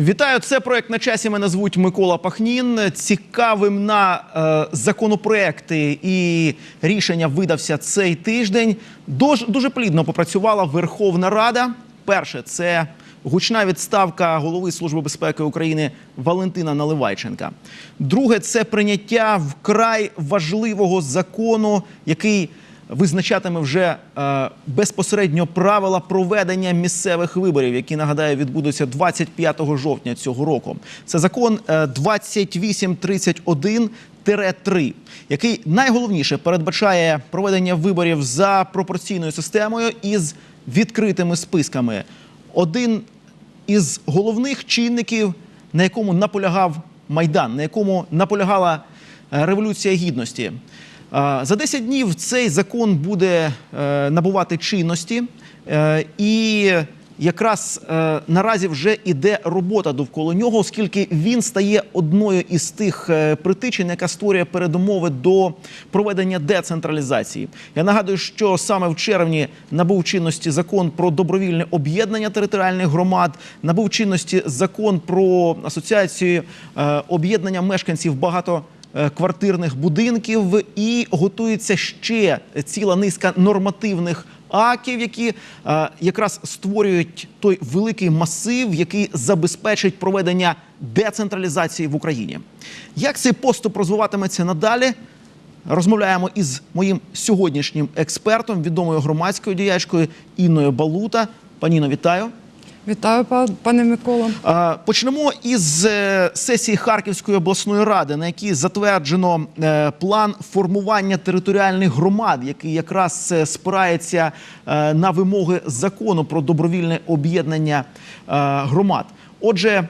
Вітаю, це проект на часі. Мене звуть Микола Пахнін. Цікавим на е, законопроекти і рішення видався цей тиждень. Дож, дуже плідно попрацювала Верховна Рада. Перше це гучна відставка голови Служби безпеки України Валентина Наливайченка. Друге це прийняття вкрай важливого закону, який визначатиме вже е, безпосередньо правила проведення місцевих виборів, які нагадаю відбудуться 25 жовтня цього року. Це закон е, 2831-3, який найголовніше передбачає проведення виборів за пропорційною системою із відкритими списками. Один із головних чинників, на якому наполягав Майдан, на якому наполягала е, Революція Гідності. За 10 днів цей закон буде е, набувати чинності, е, і якраз е, наразі вже іде робота довкола нього, оскільки він стає одною із тих притичин, яка створює передумови до проведення децентралізації. Я нагадую, що саме в червні набув чинності закон про добровільне об'єднання територіальних громад, набув чинності закон про асоціацію об'єднання мешканців багато квартирних будинків і готується ще ціла низка нормативних актів, які е, якраз створюють той великий масив, який забезпечить проведення децентралізації в Україні. Як цей поступ розвиватиметься надалі? Розмовляємо із моїм сьогоднішнім експертом, відомою громадською діячкою Інною Балута. Паніно, вітаю. Вітаю, па- пане Миколо. Почнемо із е, сесії Харківської обласної ради, на якій затверджено е, план формування територіальних громад, який якраз е, спирається на вимоги закону про добровільне об'єднання громад. Отже,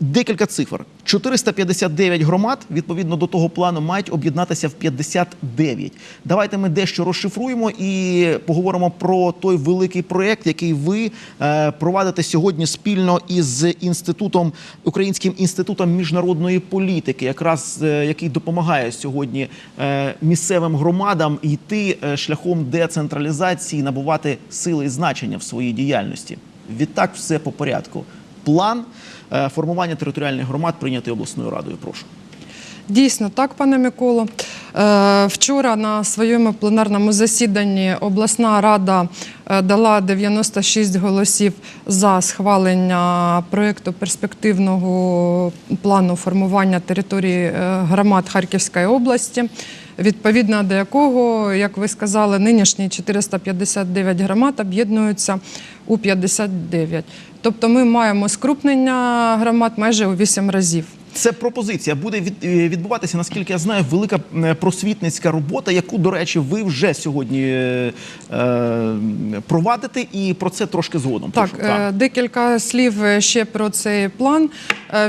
Декілька цифр: 459 громад відповідно до того плану мають об'єднатися в 59. Давайте ми дещо розшифруємо і поговоримо про той великий проєкт, який ви е, провадите сьогодні спільно із інститутом Українським інститутом міжнародної політики, якраз е, який допомагає сьогодні е, місцевим громадам йти шляхом децентралізації, набувати сили і значення в своїй діяльності. Відтак, все по порядку. План е, формування територіальних громад прийнятий обласною радою. Прошу. Дійсно, так, пане Миколо. Е, Вчора на своєму пленарному засіданні обласна рада е, дала 96 голосів за схвалення проєкту перспективного плану формування території громад Харківської області, відповідно до якого, як ви сказали, нинішні 459 громад об'єднуються у 59. Тобто ми маємо скрупнення громад майже у 8 разів. Це пропозиція буде е, відбуватися, наскільки я знаю, велика е, просвітницька робота, яку, до речі, ви вже сьогодні е, е, провадите, і про це трошки згодом. Так, Прошу. декілька слів ще про цей план.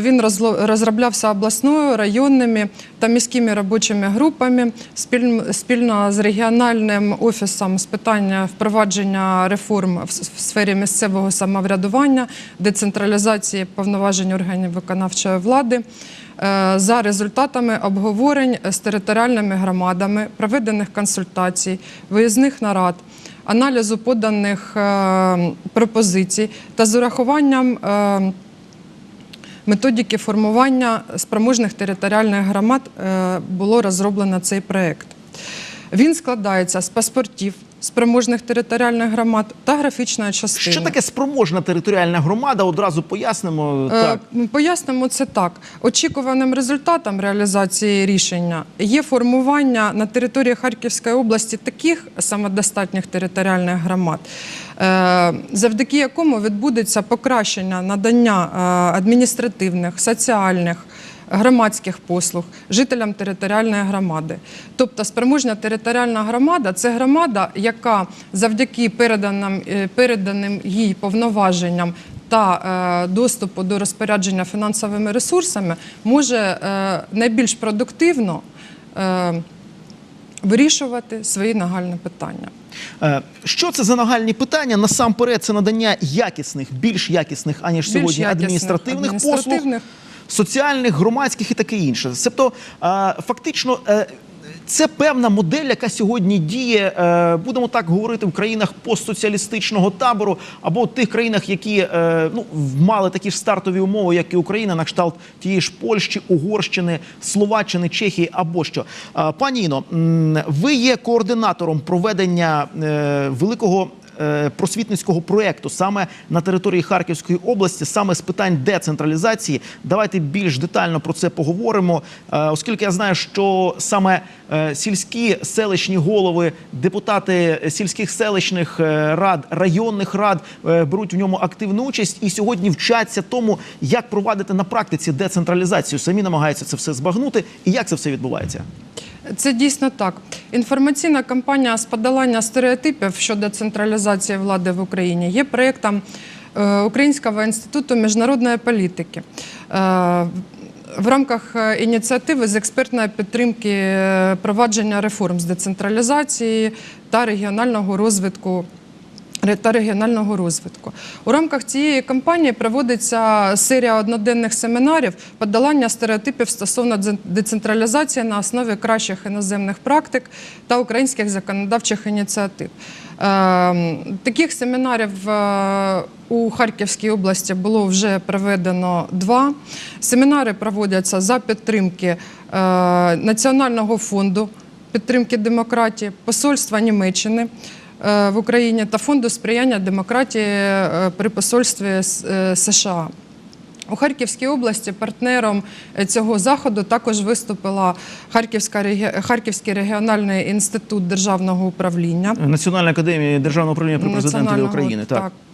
Він розроблявся обласною, районними та міськими робочими групами спіль- спільно з регіональним офісом з питання впровадження реформ в сфері місцевого самоврядування, децентралізації повноважень органів виконавчої влади. Е, За результатами обговорень з територіальними громадами, проведених консультацій, виїзних нарад, аналізу поданих е, пропозицій та з урахуванням е, методики формування спроможних територіальних громад було розроблено цей проєкт. Він складається з паспортів спроможних територіальних громад та графічної частини. Що таке спроможна територіальна громада? Одразу пояснимо. Е, так. Пояснимо це так. Очікуваним результатом реалізації рішення є формування на території Харківської області таких самодостатніх територіальних громад, е, завдяки якому відбудеться покращення надання е, адміністративних, соціальних. Громадських послуг жителям територіальної громади, тобто спроможна територіальна громада це громада, яка завдяки переданим, е, переданим їй повноваженням та е, доступу до розпорядження фінансовими ресурсами може е, найбільш продуктивно вирішувати свої нагальні питання. Що це за нагальні питання? Насамперед, це надання якісних, більш якісних, аніж Більш сьогодні, якісних адміністративних, адміністративних. послуг, соціальних, громадських і таке інше. Тобто, е, фактично. е, це певна модель, яка сьогодні діє, е, будемо так говорити, в країнах постсоціалістичного табору або в тих країнах, які ну, мали такі ж стартові умови, як і Україна, на кшталт тієї ж Польщі, Угорщини, Словаччини, Чехії або що. Пані Іно, ви є координатором проведення великого просвітницького проєкту саме на території Харківської області, саме з питань децентралізації. Давайте більш детально про це поговоримо, е, оскільки я знаю, що саме е, сільські селищні голови, депутати сільських селищних е, рад, районних рад е, беруть в ньому активну участь і сьогодні вчаться тому, як провадити на практиці децентралізацію. Самі намагаються це все збагнути. І як це все відбувається? Це дійсно так. Інформаційна кампанія з подолання стереотипів щодо централізації влади в Україні є проєктом е, Українського інституту міжнародної політики. Е, В рамках е, ініціативи з експертної підтримки провадження реформ з децентралізації та регіонального розвитку та регіонального розвитку. У рамках цієї кампанії проводиться серія одноденних семінарів подолання стереотипів стосовно децентралізації на основі кращих іноземних практик та українських законодавчих ініціатив. Ем, Таких семінарів е, у Харківській області було вже проведено два. Семінари проводяться за підтримки е, Національного фонду підтримки демократії, посольства Німеччини в Україні та фонду сприяння демократії е, при посольстві е, США. У Харківській області партнером е, цього заходу також виступила Харківська Харківський регіональний інститут державного управління. Національна академія державного управління при президентові України. Так. Е,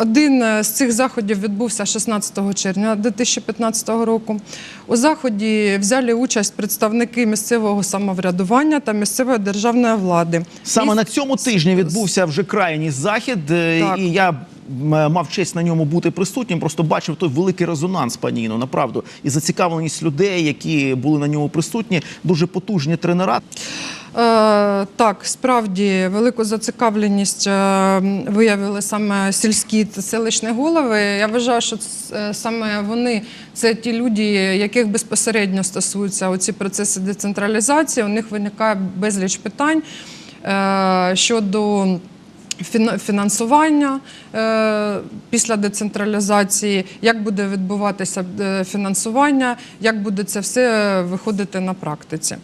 Один е, з цих заходів відбувся 16 червня 2015 року. У заході взяли участь представники місцевого самоврядування та місцевої державної влади. Саме І- на цьому тижні відбувся вже крайній захід, е, Так. і я мав честь на ньому бути присутнім. Просто бачив той великий резонанс, пані Іно, направду, і зацікавленість людей, які були на ньому присутні. Дуже потужні тренера. Е, Так, справді велику зацікавленість е, виявили саме сільські та селищні голови. Я вважаю, що е, саме вони це ті люди, яких безпосередньо стосуються оці процеси децентралізації. У них виникає безліч питань щодо. Фін- Фінансування е, після децентралізації, як буде відбуватися е, фінансування, як буде це все виходити на практиці.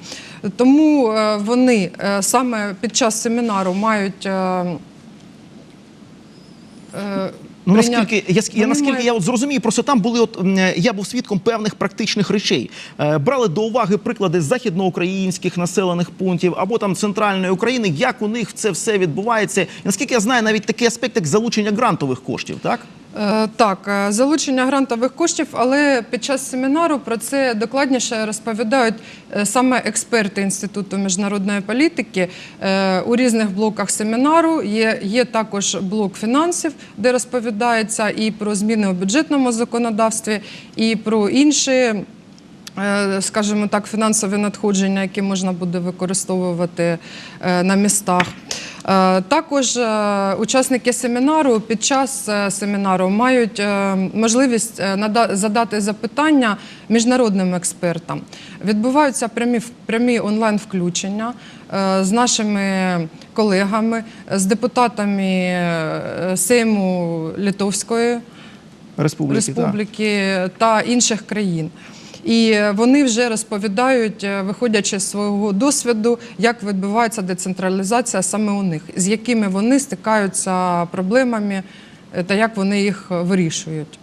Тому е, вони е, саме під час семінару мають. Е, Ну наскільки я, я наскільки я от зрозумію, просто там були от я був свідком певних практичних речей. Е, брали до уваги приклади західноукраїнських населених пунктів або там центральної України, як у них це все відбувається. І, наскільки я знаю, навіть такий аспект, як залучення грантових коштів, так? Е, Так, е, залучення грантових коштів, але під час семінару про це докладніше розповідають е, саме експерти Інституту міжнародної політики. У різних блоках семінару є, є також блок фінансів, де розповідається і про зміни у бюджетному законодавстві, і про інші. Е, Скажімо так, фінансові надходження, які можна буде використовувати е, на містах. Е, Також учасники семінару під час семінару мають можливість задати запитання міжнародним експертам. Відбуваються прямі прямі онлайн включення е, з нашими колегами, з депутатами Сейму Литовської Республіки. республіки та інших країн. І вони вже розповідають, е, виходячи з свого досвіду, як відбувається децентралізація саме у них, з якими вони стикаються проблемами е, та як вони їх вирішують.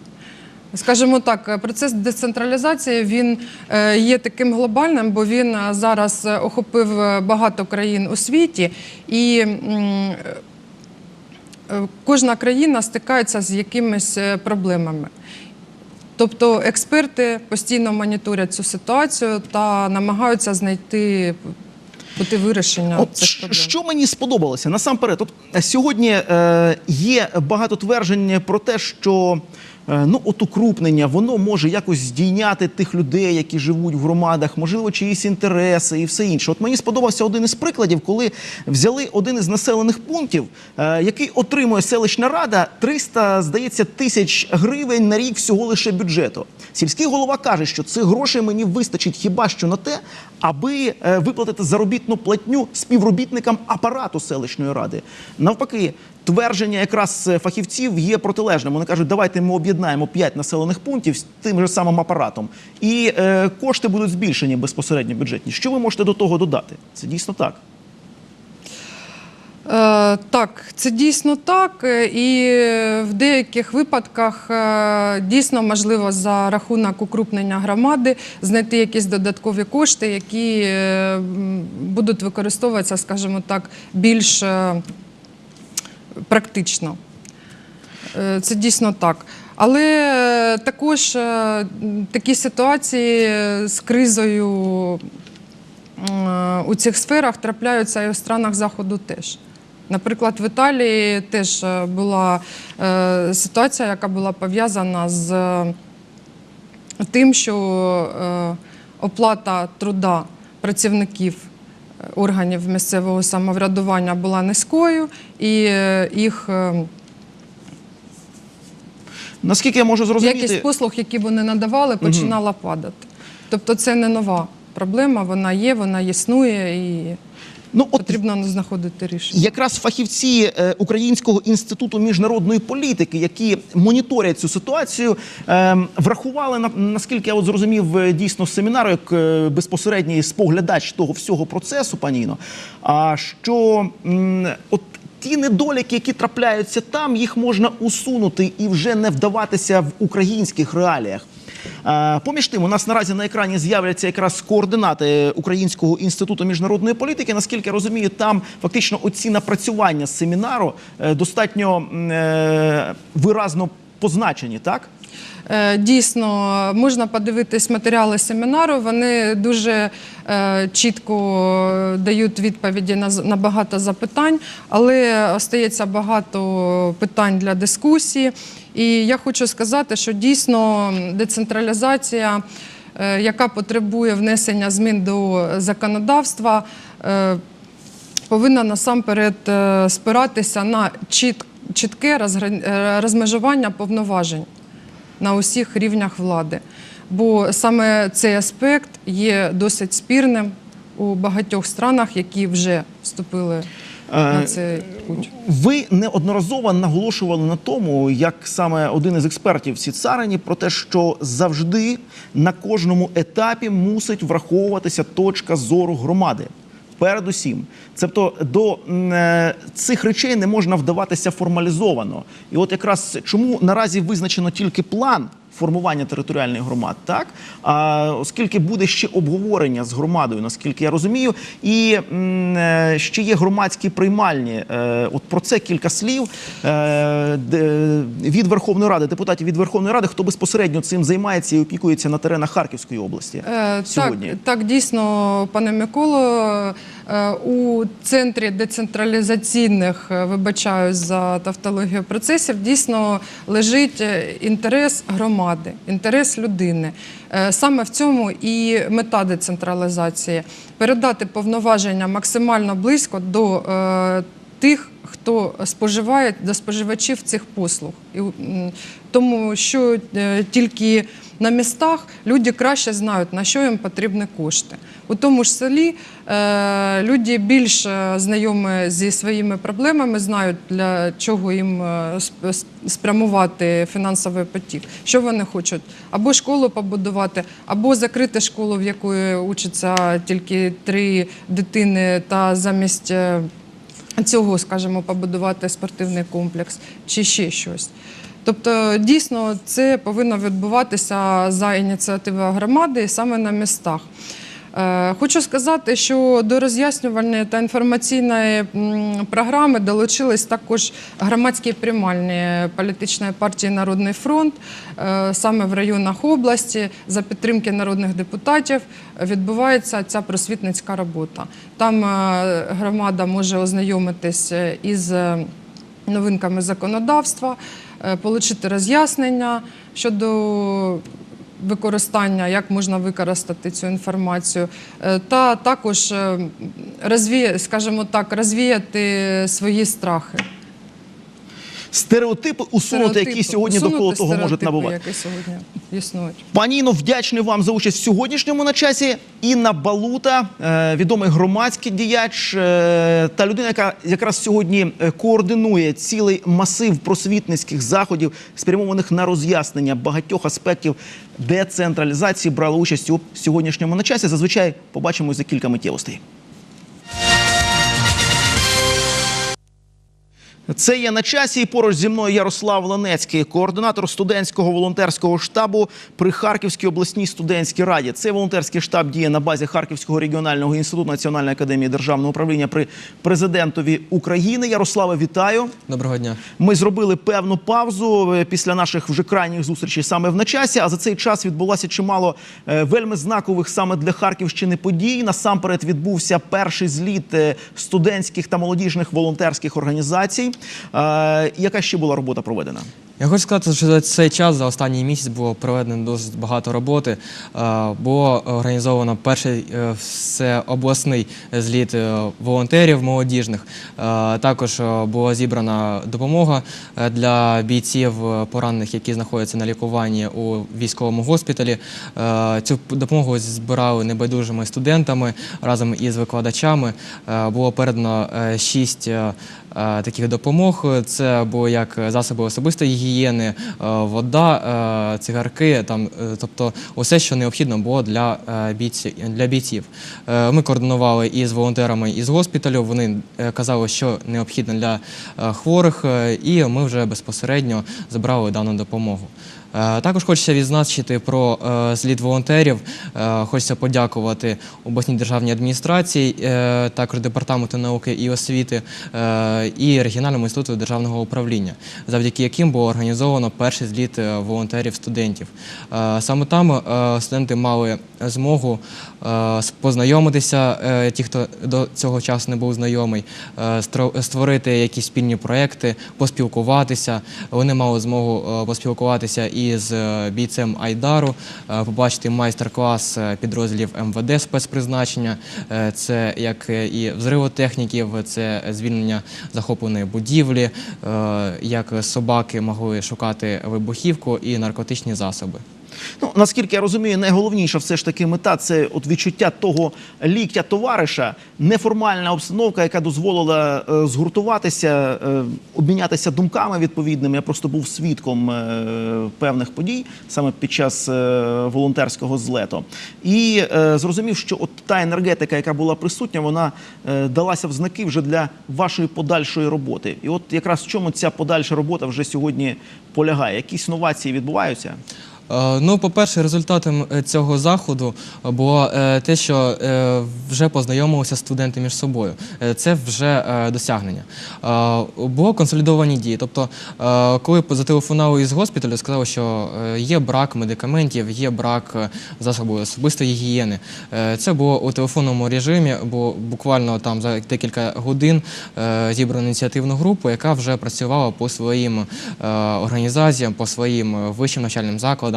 Скажімо так, е, процес децентралізації він е, є таким глобальним, бо він е, зараз е, охопив е, багато країн у світі, і е, кожна країна стикається з якимись е, проблемами. Тобто експерти постійно моніторять цю ситуацію та намагаються знайти бути вирішення От цих проблем. що мені сподобалося насамперед, от е, сьогодні е, є багато тверджень про те, що ну, от укрупнення, воно може якось здійняти тих людей, які живуть в громадах, можливо, чиїсь інтереси і все інше. От мені сподобався один із прикладів, коли взяли один із населених пунктів, е, який отримує селищна рада 300, здається, тисяч гривень на рік всього лише бюджету. Сільський голова каже, що цих грошей мені вистачить хіба що на те, аби е, виплатити заробітну платню співробітникам апарату селищної ради. Навпаки, твердження якраз е, фахівців є протилежним. Вони кажуть, давайте ми об'єднаємо 5 населених пунктів з тим же самим апаратом, і е, кошти будуть збільшені безпосередньо бюджетні. Що ви можете до того додати? Це дійсно так. Е, Так, це дійсно так, е, і в деяких випадках е, дійсно можливо за рахунок укрупнення громади знайти якісь додаткові кошти, які будуть використовуватися, скажімо так, більш практично. Це дійсно так. Але е, також е, такі ситуації з кризою е, у цих сферах трапляються і у странах Заходу теж. Наприклад, в Італії теж була ситуація, яка була пов'язана з тим, що оплата труда працівників органів місцевого самоврядування була низькою, і їх Наскільки я можу зрозуміти, якість послуг, які вони надавали, починала падати. Тобто це не нова проблема, вона є, вона існує і ну от потрібно знаходити рішення. Якраз фахівці е, Українського інституту міжнародної політики, які моніторять цю ситуацію, е, врахували на- наскільки я от зрозумів е, дійсно з семінару, як е, безпосередній споглядач того всього процесу, пані Іно, а що м, от. Ті недоліки, які трапляються там, їх можна усунути і вже не вдаватися в українських реаліях. Поміж тим, у нас наразі на екрані з'являться якраз координати Українського інституту міжнародної політики. Наскільки я розумію, там фактично оці напрацювання семінару е, достатньо е, виразно позначені, так? Е, Дійсно, можна подивитись матеріали семінару. Вони дуже е, чітко дають відповіді на багато запитань, але остається багато питань для дискусії. І я хочу сказати, що дійсно децентралізація, е, яка потребує внесення змін до законодавства, е, повинна насамперед е, спиратися на чітке е, розмежування повноважень на усіх рівнях влади. Бо саме цей аспект є досить спірним у багатьох странах, які вже вступили на цей путь. Ви неодноразово наголошували на тому, як саме один із експертів в цій царині, про те, що завжди на кожному етапі мусить враховуватися точка зору громади. Передусім, тобто до е, цих речей не можна вдаватися формалізовано. І от якраз чому наразі визначено тільки план формування територіальних громад, так а оскільки буде ще обговорення з громадою, наскільки я розумію, і м, е, ще є громадські приймальні. Е, От про це кілька слів е, від Верховної Ради, депутатів від Верховної Ради, хто безпосередньо цим займається і опікується на теренах Харківської області Е, сьогодні. Так, так, дійсно, пане Миколо, е, у центрі децентралізаційних, вибачаю за тавтологію процесів, дійсно лежить інтерес громади, інтерес людини. Е, Саме в цьому і мета децентралізації передати повноваження максимально близько до е, тих, хто споживає до споживачів цих послуг. Тому що е, тільки на містах люди краще знають, на що їм потрібні кошти. У тому ж селі е, люди більш е, знайомі зі своїми проблемами, знають, для чого їм сп- сп- спрямувати фінансовий потік, що вони хочуть, або школу побудувати, або закрити школу, в якої учаться тільки три дитини, та замість. цього, скажімо, побудувати спортивний комплекс чи ще щось. Тобто, дійсно, це повинно відбуватися за ініціативою громади саме на містах. Е, Хочу сказати, що до роз'яснювальної та інформаційної програми долучились також громадські приймальні політичної партії Народний фронт Е, саме в районах області за підтримки народних депутатів відбувається ця просвітницька робота. Там е, громада може ознайомитись із новинками законодавства, отримати роз'яснення щодо використання, як можна використати цю інформацію, е, та також е, розвіяти, скажімо так, розвіяти свої страхи. Стереотипи усунути, які сьогодні Усунути довкола того можуть набувати. які сьогодні існують. Пані вдячний вам за участь в сьогоднішньому на часі. Інна Балута, е, відомий громадський діяч е, та людина, яка якраз сьогодні е, координує цілий масив просвітницьких заходів, спрямованих на роз'яснення багатьох аспектів децентралізації, брала участь у сьогоднішньому на часі. Зазвичай побачимо за кілька миттєвостей. Це є на часі. І поруч зі мною Ярослав Ланецький, координатор студентського волонтерського штабу при Харківській обласній студентській раді. Цей волонтерський штаб діє на базі Харківського регіонального інституту Національної академії державного управління при президентові України. Ярославе, вітаю. Доброго дня. Ми зробили певну паузу е, після наших вже крайніх зустрічей саме в на часі. А за цей час відбулося чимало е, вельми знакових саме для Харківщини подій. Насамперед відбувся перший зліт е, студентських та молодіжних волонтерських організацій. Е, Яка ще була робота проведена? Я хочу сказати, що за цей час за останній місяць було проведено досить багато роботи. Е, Було організовано перший е, всеобласний зліт е, волонтерів молодіжних. Також була зібрана допомога для бійців поранених, які знаходяться на лікуванні у військовому госпіталі. Цю допомогу збирали небайдужими студентами разом із викладачами. Було передано шість таких допомог. Це було як засоби особистої гігієни, е, вода, е, цигарки, е, тобто усе, що необхідно було для бійців. Ми координували із волонтерами із госпіталю. Вони казали, що необхідно для хворих, і ми вже безпосередньо забрали дану допомогу. Е, Також хочеться відзначити про е, зліт волонтерів. Е, Хочеться подякувати обласній державній адміністрації, е, також департаменту науки і освіти е, і регіональному інституту державного управління, завдяки яким було організовано перший зліт е, волонтерів-студентів. Е, Саме там е, студенти мали змогу е, познайомитися, е, ті, хто до цього часу не був знайомий, е, створити якісь спільні проекти, поспілкуватися. Вони мали змогу е, поспілкуватися із е, бійцем Айдару, е, побачити майстер-клас е, підрозділів МВД спецпризначення. Це як і взривотехніків, це звільнення захопленої будівлі, як собаки могли шукати вибухівку і наркотичні засоби. Ну наскільки я розумію, найголовніша все ж таки мета це от відчуття того ліктя товариша, неформальна обстановка, яка дозволила е, згуртуватися, е, обмінятися думками відповідними. Я просто був свідком е, певних подій саме під час е, волонтерського злету, і е, зрозумів, що от та енергетика, яка була присутня, вона е, далася в знаки вже для вашої подальшої роботи. І от якраз в чому ця подальша робота вже сьогодні полягає? Якісь новації відбуваються? Е, Ну, по-перше, результатом е, цього заходу було е, те, що вже познайомилися студенти між собою. Це вже досягнення. Було консолідовані дії. Тобто, коли зателефонували із госпіталю, сказали, що є брак медикаментів, є брак засобів особистої гігієни. Це було у телефонному режимі, бо буквально там за декілька годин зібрано ініціативну групу, яка вже працювала по своїм організаціям, по своїм вищим навчальним закладам.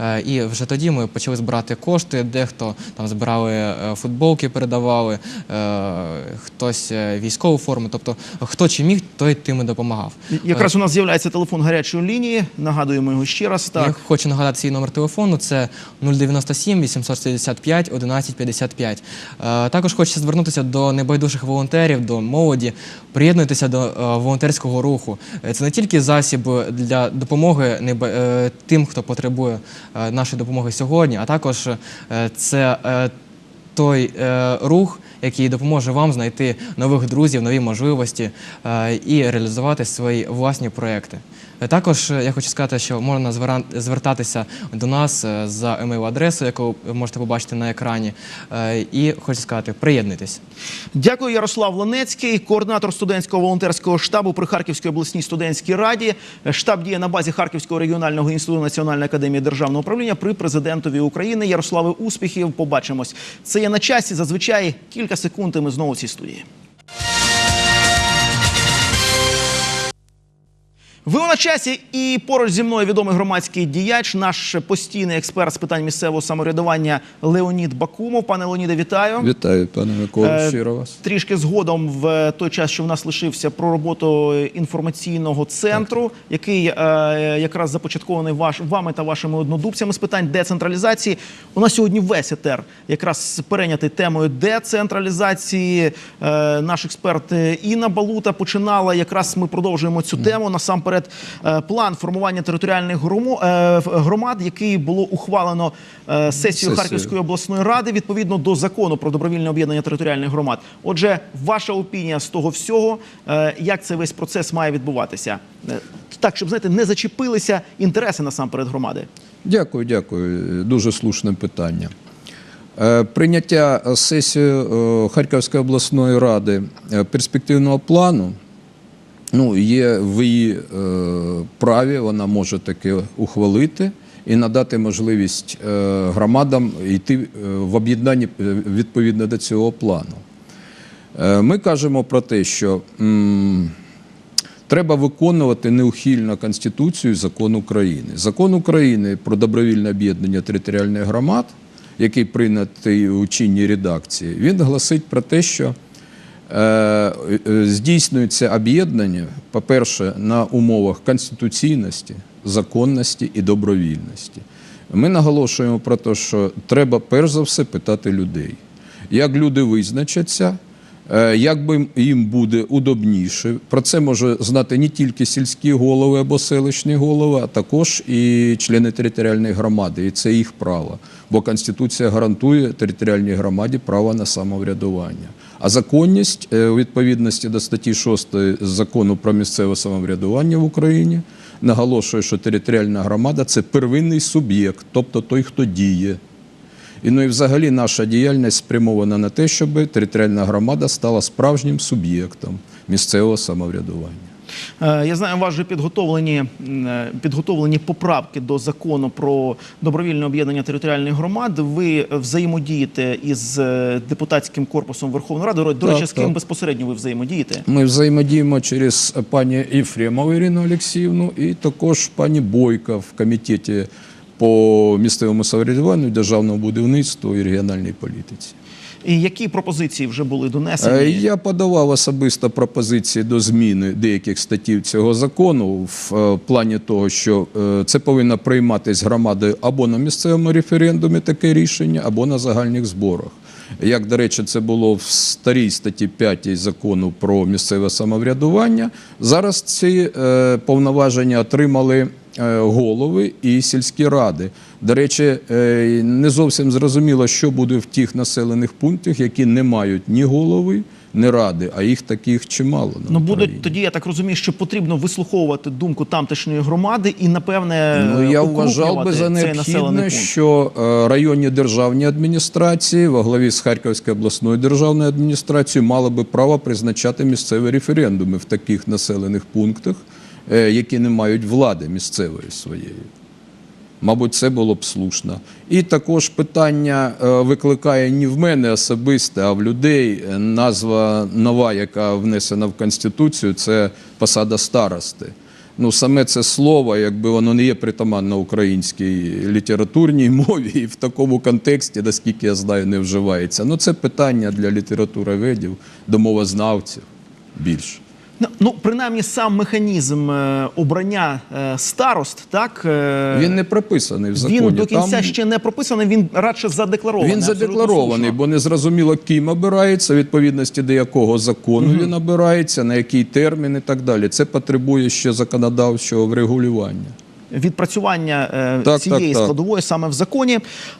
Е, І вже тоді ми почали збирати кошти. Дехто там збирали е, футболки, передавали, е, хтось військову форму. Тобто, хто чи міг, той тим і допомагав. Якраз у нас з'являється телефон гарячої лінії. Нагадуємо його ще раз. Я хочу нагадати свій номер телефону. Це 097 865 1155. Е, Також хочеться звернутися до небайдужих волонтерів, до молоді. Приєднуйтеся до волонтерського руху. Це не тільки засіб для допомоги тим, хто потребує е, нашої допомоги сьогодні, а також е, це е, той рух, який допоможе вам знайти нових друзів, нові можливості і реалізувати свої власні проекти. Е, Також е, я хочу сказати, що можна звертатися до нас е, за емейл-адресою, яку ви можете побачити на екрані. І хочу сказати, приєднуйтесь. дякую, Ярослав Ланецький, координатор студентського волонтерського штабу при Харківській обласній студентській раді. Штаб діє на базі Харківського регіонального інституту Національної академії державного управління при президентові України. Ярославе, успіхів. Побачимось. Це є на часі. Зазвичай кілька секунд. і Ми знову в цій студії. Ви на часі і поруч зі мною відомий громадський діяч, наш постійний експерт з питань місцевого самоврядування Леонід Бакумов. Пане Леоніде, вітаю. Вітаю, пане Миколо, Е, щиро вас. Трішки згодом в той час, що в нас лишився про роботу інформаційного центру, який е, якраз започаткований ваш вами та вашими однодумцями з питань децентралізації. У нас сьогодні весь етер якраз перейнятий темою децентралізації. Е, наш експерт Інна Балута починала. Якраз ми продовжуємо цю тему. Насамперед, е, план формування територіальних е, громад, який було ухвалено е, сесією. Харківської обласної ради відповідно до закону про добровільне об'єднання територіальних громад. Отже, ваша опінія з того всього, як цей весь процес має відбуватися, так щоб знаєте, не зачепилися інтереси насамперед громади. Дякую, дякую. Дуже слушне питання. Прийняття сесією Харківської обласної ради перспективного плану ну, є в її е, праві, вона може таке ухвалити і надати можливість е, громадам йти е, в об'єднанні е, відповідно до цього плану. Е, Ми кажемо про те, що м, треба виконувати неухильно Конституцію і закон України. Закон України про добровільне об'єднання територіальних громад, який прийнятий у чинній редакції, він гласить про те, що здійснюється об'єднання, по-перше, на умовах конституційності, законності і добровільності. Ми наголошуємо про те, що треба перш за все питати людей. Як люди визначаться, е, як би їм буде удобніше. Про це може знати не тільки сільські голови або селищні голови, а також і члени територіальної громади. І це їх право. Бо Конституція гарантує територіальній громаді право на самоврядування. А законність е, у відповідності до статті 6 закону про місцеве самоврядування в Україні наголошує, що територіальна громада це первинний суб'єкт, тобто той, хто діє. І ну і взагалі наша діяльність спрямована на те, щоб територіальна громада стала справжнім суб'єктом місцевого самоврядування. Е, Я знаю, у вас вже підготовлені, е, підготовлені поправки до закону про добровільне об'єднання територіальних громад. Ви взаємодієте із е, депутатським корпусом Верховної Ради. До Так, речі, з ким так. безпосередньо ви взаємодієте? Ми взаємодіємо через пані Єфремову Ірину Олексіївну і також пані Бойка в комітеті по місцевому самоврядуванню, державному будівництву і регіональній політиці. І які пропозиції вже були Е, донесені? Я подавав особисто пропозиції до зміни деяких статтів цього закону в е, плані того, що е, це повинно прийматись громадою або на місцевому референдумі таке рішення, або на загальних зборах. Як, до речі, це було в старій статті 5 закону про місцеве самоврядування. Зараз ці е, повноваження отримали е, голови і сільські ради. До речі, е, не зовсім зрозуміло, що буде в тих населених пунктах, які не мають ні голови, ні ради, а їх таких чимало. Ну будуть тоді, я так розумію, що потрібно вислуховувати думку тамтешньої громади і напевне Ну, я вважав би за необхідне, що е, районні державні адміністрації во главі з Харківською обласною державною адміністрацією мали би право призначати місцеві референдуми в таких населених пунктах, е, які не мають влади місцевої своєї. Мабуть, це було б слушно. І також питання е, викликає не в мене особисто, а в людей. Е, Назва нова, яка внесена в Конституцію, це посада старости. Ну, саме це слово, якби воно не є притаманно українській літературній мові, і в такому контексті, наскільки я знаю, не вживається. Ну, це питання для літературоведів, до мовознавців більше. Ну, Ну, принаймні, сам механізм е, обрання е, старост, так е, Він не прописаний в законі. він до кінця Там- ще не прописаний. Він радше задекларований. Він задекларований, бо не зрозуміло, ким обирається, відповідності до якого закону він обирається, на який термін і так далі. Це потребує ще законодавчого врегулювання. відпрацювання Так, цієї так, так. складової саме в законі.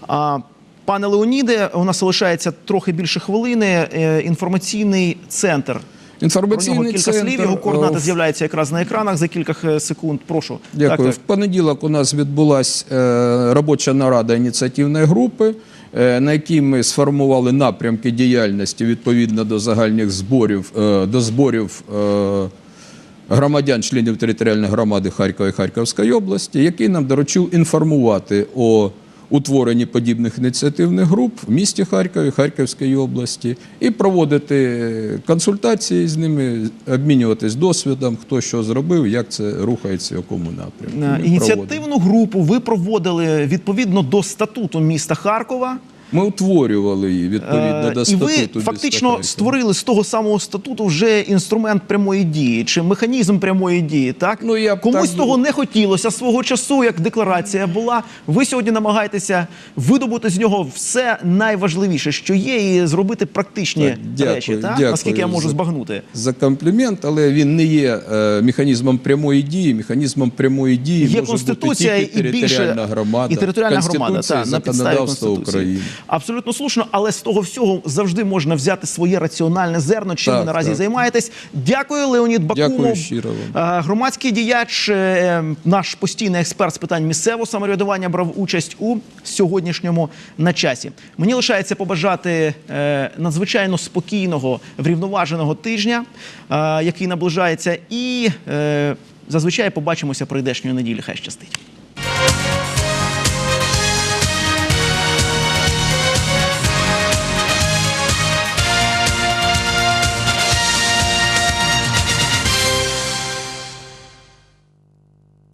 А, пане Леоніде, у нас залишається трохи більше хвилини. Інформаційний центр. Про Інформаційний нього кілька центр, слів. Його координати е, з'являються якраз на екранах за кілька е, секунд. Прошу. Дякую. Так, В понеділок у нас відбулася е, робоча нарада ініціативної групи, на якій ми сформували напрямки діяльності відповідно до загальних зборів, до зборів громадян, членів територіальної громади Харкова і Харківської області, який нам доручив інформувати о утворенні подібних ініціативних груп в місті Харкові, Харківській області, і проводити консультації з ними, обмінюватись досвідом, хто що зробив, як це рухається, в якому напрямку. Е. Ініціативну групу ви проводили відповідно до статуту міста Харкова. Ми утворювали її відповідно Е, до і ви фактично створили з того самого статуту вже інструмент прямої дії чи механізм прямої дії. Так Ну, я комусь так того не хотілося свого часу, як декларація була. Ви сьогодні намагаєтеся видобути з нього все найважливіше, що є, і зробити практичні Так, дякую, речі. Так? дякую Наскільки я можу за- збагнути. за комплімент, але він не є е, механізмом прямої дії. Механізмом прямої дії Є може конституція бути тільки і більше територіальна громада, і територіальна громада Конституція, та, на підставі законодавство конституції. України. Абсолютно слушно, але з того всього завжди можна взяти своє раціональне зерно. Чим Так, ви наразі так. займаєтесь? Дякую, Леонід Бакумов. Дякую щиро вам. Е, Громадський діяч, е, наш постійний експерт з питань місцевого самоврядування брав участь у сьогоднішньому на часі. Мені лишається побажати е, надзвичайно спокійного, врівноваженого тижня, який наближається, і зазвичай побачимося прийдешньої неділі. Хай щастить.